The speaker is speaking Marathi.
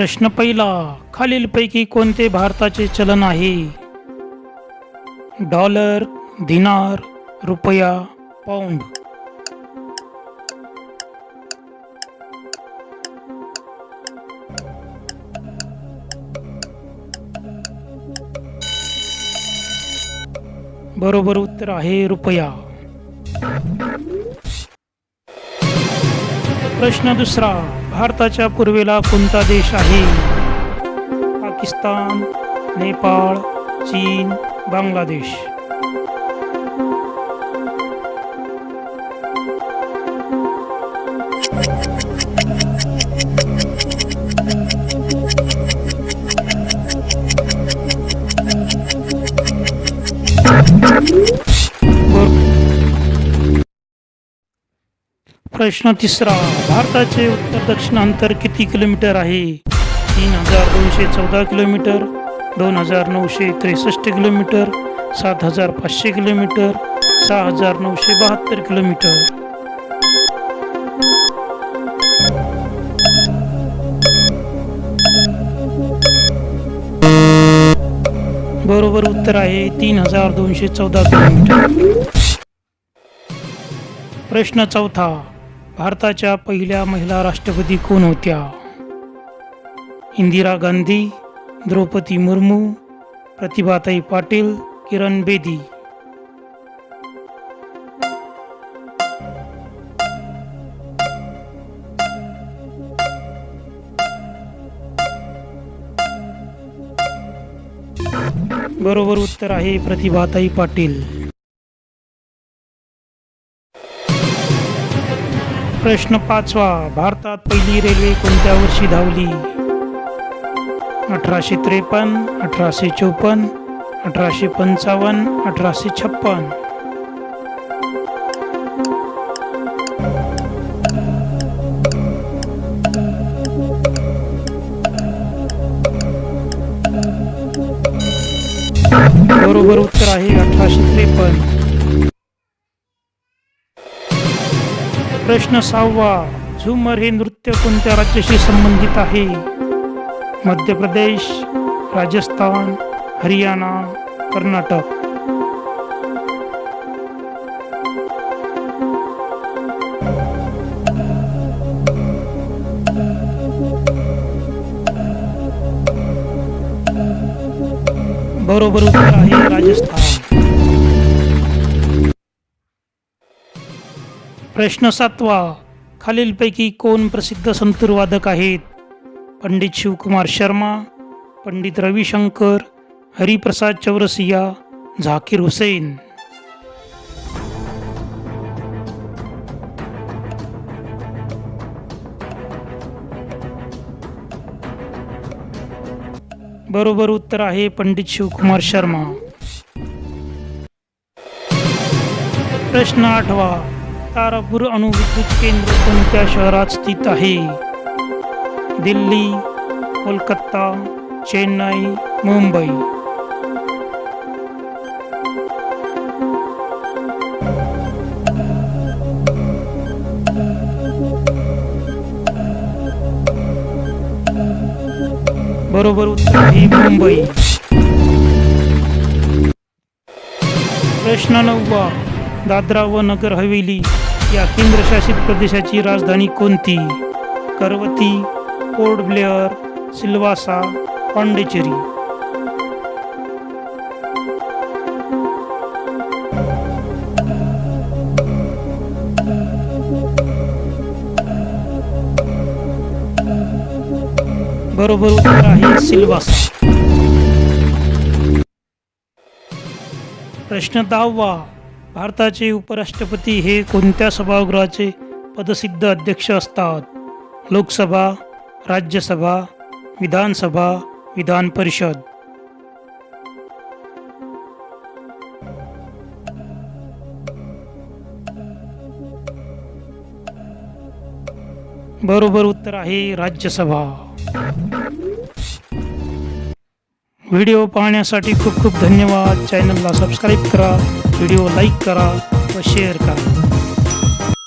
प्रश्न पहिला खालीलपैकी कोणते भारताचे चलन आहे? डॉलर दिनार रुपया पाऊंड. बरोबर उत्तर आहे रुपया. प्रश्न दुसरा भारताच्या पूर्वेला कोणता देश आहे? पाकिस्तान नेपाळ चीन बांगलादेश. प्रश्न तिसरा भारताचे उत्तर दक्षिण अंतर किती किलोमीटर आहे? तीन हजार दोनशे चौदा किलोमीटर दोन हजार नऊशे त्रेसष्ट किलोमीटर सात हजार पाचशे किलोमीटर सहा हजार नऊशे बहात्तर किलोमीटर. बरोबर उत्तर आहे तीन हजार दोनशे चौदा किलोमीटर. प्रश्न चौथा भारताच्या पहिल्या महिला राष्ट्रपती कोण होत्या? इंदिरा गांधी द्रौपदी मुर्मू प्रतिभाताई पाटील किरण बेदी. बरोबर उत्तर आहे प्रतिभाताई पाटील. प्रश्न पाचवा. भारतात पहिली रेल्वे कोणत्या वर्षी धावली? अठराशे त्रेपन्न अठराशे चोपन्न अठराशे पंचावन्न अठराशे छप्पन बरोबर उत्तर आहे अठराशे त्रेपन्न. प्रश्न सहावा झुमर हे नृत्य कोणत्या राज्याशी संबंधित आहे? मध्य प्रदेश राजस्थान हरियाणा कर्नाटक. बरोबर उत्तर आहे राजस्थान. प्रश्न सातवा खालीलपैकी कोण प्रसिद्ध संतुरवादक आहेत? पंडित शिवकुमार शर्मा पंडित रविशंकर हरिप्रसाद चौरसिया झाकीर हुसेन. बरोबर उत्तर आहे पंडित शिवकुमार शर्मा. प्रश्न आठवा. तारापूर अणुविद्युत केंद्र कोणत्या शहरात स्थित आहे? दिल्ली कोलकाता चेन्नई मुंबई. बरोबर उत्तर आहे मुंबई. प्रश्न नववा. दादरा व नगर हवेली या केंद्रशासित प्रदेशाची राजधानी कोणती? करवती पोर्ट ब्लेअर सिल्वासा पांडेचेरी. बरोबर उत्तर आहे सिल्वासा. प्रश्न दहावा. भारताचे उपराष्ट्रपती हे कोणत्या सभागृहाचे पदसिद्ध अध्यक्ष असतात? लोकसभा राज्यसभा विधानसभा विधान परिषद. बरोबर उत्तर आहे राज्यसभा. व्हिडिओ पाहण्यासाठी खूप खूप धन्यवाद. चॅनलला सबस्क्राईब करा व्हिडिओ लाईक करा व शेअर करा.